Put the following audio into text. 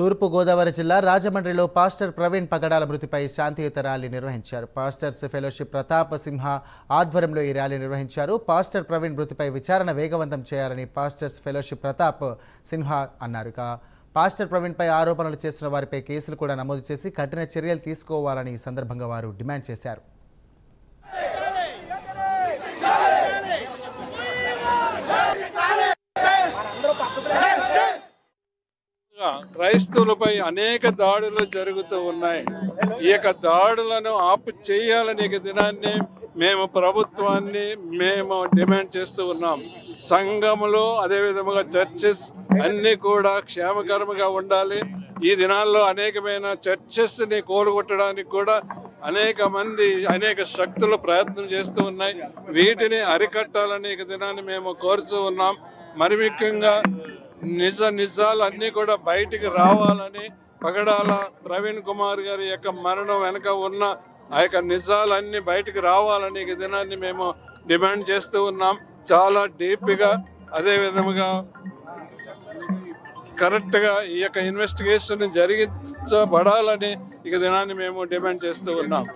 తూర్పుగోదావరి జిల్లా రాజమండ్రిలో పాస్టర్ ప్రవీణ్ పగడాల మృతిపై శాంతియుత ర్యాలీ నిర్వహించారు. పాస్టర్స్ ఫెలోషిప్ ప్రతాప్ సింహ ఆధ్వర్యంలో ఈ ర్యాలీ నిర్వహించారు. పాస్టర్ ప్రవీణ్ మృతిపై విచారణ వేగవంతం చేయాలని పాస్టర్స్ ఫెలోషిప్ ప్రతాప్ సిన్హా అన్నారు. పాస్టర్ ప్రవీణ్పై ఆరోపణలు చేస్తున్న వారిపై కేసులు కూడా నమోదు చేసి కఠిన చర్యలు తీసుకోవాలని ఈ సందర్భంగా వారు డిమాండ్ చేశారు. క్రైస్తవులపై అనేక దాడులు జరుగుతూ ఉన్నాయి. ఈ యొక్క దాడులను ఆపు చేయాలని దినాన్ని మేము ప్రభుత్వాన్ని మేము డిమాండ్ చేస్తూ ఉన్నాం. సంఘములు అదే విధముగా చర్చెస్ అన్ని కూడా క్షేమకరంగా ఉండాలి. ఈ దినాల్లో అనేకమైన చర్చెస్ని కోలుగొట్టడానికి కూడా అనేక మంది అనేక శక్తులు ప్రయత్నం చేస్తూ ఉన్నాయి. వీటిని అరికట్టాలని దినాన్ని మేము కోరుతూ ఉన్నాం. మరి ముఖ్యంగా నిజ నిజాలు అన్నీ కూడా బయటికి రావాలని పగడాల ప్రవీణ్ కుమార్ గారి యొక్క మరణం వెనక ఉన్న ఆ యొక్క నిజాలన్నీ బయటికి రావాలని ఈ దినాన్ని మేము డిమాండ్ చేస్తూ ఉన్నాం. చాలా డీప్గా అదే విధముగా కరెక్ట్గా ఈ యొక్క ఇన్వెస్టిగేషన్ జరిగించబడాలని ఇక దినాన్ని మేము డిమాండ్ చేస్తూ ఉన్నాం.